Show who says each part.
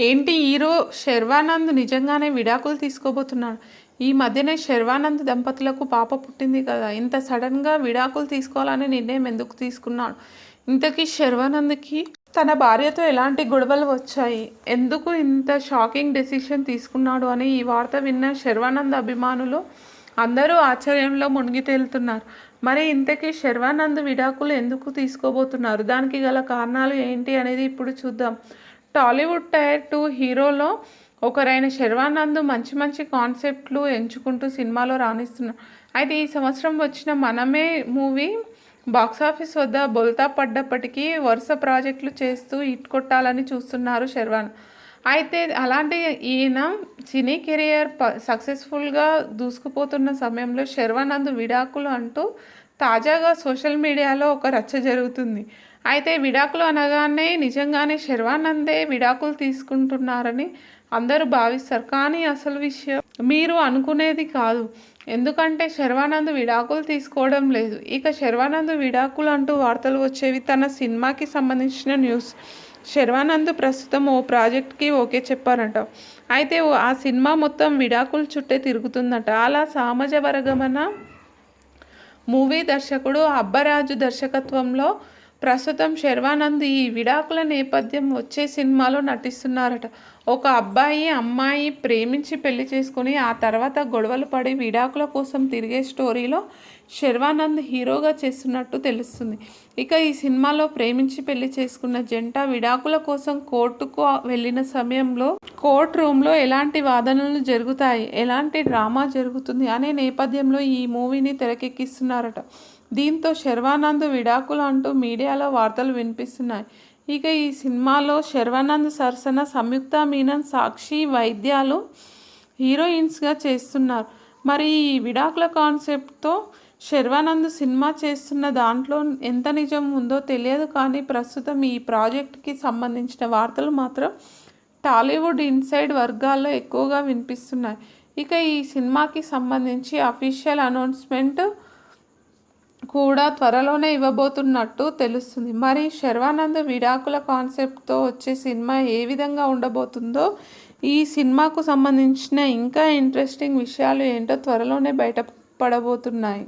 Speaker 1: ఏంటి హీరో శర్వానంద్ నిజంగానే విడాకులు తీసుకోబోతున్నాడు? ఈ మధ్యనే శర్వానంద్ దంపతులకు పాప పుట్టింది కదా. ఇంత సడన్గా విడాకులు తీసుకోవాలనే నిర్ణయం ఎందుకు తీసుకున్నాడు? ఇంతకీ శర్వానంద్కి తన భార్యతో ఎలాంటి గొడవలు వచ్చాయి? ఎందుకు ఇంత షాకింగ్ డెసిషన్ తీసుకున్నాడు అని ఈ వార్త విన్న శర్వానంద్ అభిమానులు అందరూ ఆశ్చర్యంలో మునిగి తేలుతున్నారు. మరి ఇంతకీ శర్వానంద్ విడాకులు ఎందుకు తీసుకోబోతున్నారు? దానికి గల కారణాలు ఏంటి అనేది ఇప్పుడు చూద్దాం. టాలీవుడ్ టైర్ టూ హీరోలో ఒకరైన శర్వానంద్ మంచి మంచి కాన్సెప్ట్లు ఎంచుకుంటూ సినిమాలో రాణిస్తున్నారు. అయితే ఈ సంవత్సరం వచ్చిన మనమే మూవీ బాక్సాఫీస్ వద్ద బొల్తా పడ్డప్పటికీ వరుస ప్రాజెక్టులు చేస్తూ ఇట్ కొట్టాలని చూస్తున్నారు శర్వాన్. అయితే అలాంటి ఈయన సినీ కెరియర్ ప సక్సెస్ఫుల్గా దూసుకుపోతున్న సమయంలో శర్వానంద్ విడాకులు అంటూ తాజాగా సోషల్ మీడియాలో ఒక రచ్చ జరుగుతుంది. అయితే విడాకులు అనగానే నిజంగానే శర్వానందే విడాకులు తీసుకుంటున్నారని అందరూ భావిస్తారు. కానీ అసలు విషయం మీరు అనుకునేది కాదు. ఎందుకంటే శర్వానంద్ విడాకులు తీసుకోవడం లేదు. ఇక శర్వానంద్ విడాకులు అంటూ వార్తలు వచ్చేవి తన సినిమాకి సంబంధించిన న్యూస్. శర్వానంద్ ప్రస్తుతం ఓ ప్రాజెక్ట్కి ఓకే చెప్పారంట. అయితే ఆ సినిమా మొత్తం విడాకులు చుట్టే తిరుగుతుందట. అలా సామజ వరగమన మూవీ దర్శకుడు అబ్బరాజు దర్శకత్వంలో ప్రస్తుతం శర్వానంద్ ఈ విడాకుల నేపథ్యం వచ్చే సినిమాలో నటిస్తున్నారట. ఒక అబ్బాయి అమ్మాయి ప్రేమించి పెళ్ళి చేసుకుని ఆ తర్వాత గొడవలు పడి విడాకుల కోసం తిరిగే స్టోరీలో శర్వానంద్ హీరోగా చేస్తున్నట్టు తెలుస్తుంది. ఇక ఈ సినిమాలో ప్రేమించి పెళ్ళి చేసుకున్న జంట విడాకుల కోసం కోర్టుకు వెళ్ళిన సమయంలో కోర్ట్ రూమ్లో ఎలాంటి వాదనలు జరుగుతాయి ఎలాంటి డ్రామా జరుగుతుంది అనే నేపథ్యంలో ఈ మూవీని తెరకెక్కిస్తున్నారట. దీంతో శర్వానంద్ విడాకులు అంటూ మీడియాలో వార్తలు వినిపిస్తున్నాయి. ఇక ఈ సినిమాలో శర్వానంద్ సరసన సంయుక్త మీనన్ సాక్షి వైద్యాలు హీరోయిన్స్గా చేస్తున్నారు. మరి ఈ విడాకుల కాన్సెప్ట్తో శర్వానంద్ సినిమా చేస్తున్న దాంట్లో ఎంత నిజం ఉందో తెలియదు కానీ ప్రస్తుతం ఈ ప్రాజెక్ట్కి సంబంధించిన వార్తలు మాత్రం టాలీవుడ్ ఇన్సైడ్ వర్గాల్లో ఎక్కువగా వినిపిస్తున్నాయి. ఇక ఈ సినిమాకి సంబంధించి అఫీషియల్ అనౌన్స్మెంట్ కూడా త్వరలోనే ఇవ్వబోతున్నట్టు తెలుస్తుంది. మరి శర్వానంద్ విడాకుల కాన్సెప్ట్తో వచ్చే సినిమా ఏ విధంగా ఉండబోతుందో ఈ సినిమాకు సంబంధించిన ఇంకా ఇంట్రెస్టింగ్ విషయాలు ఏంటో త్వరలోనే బయటపడబోతున్నాయి.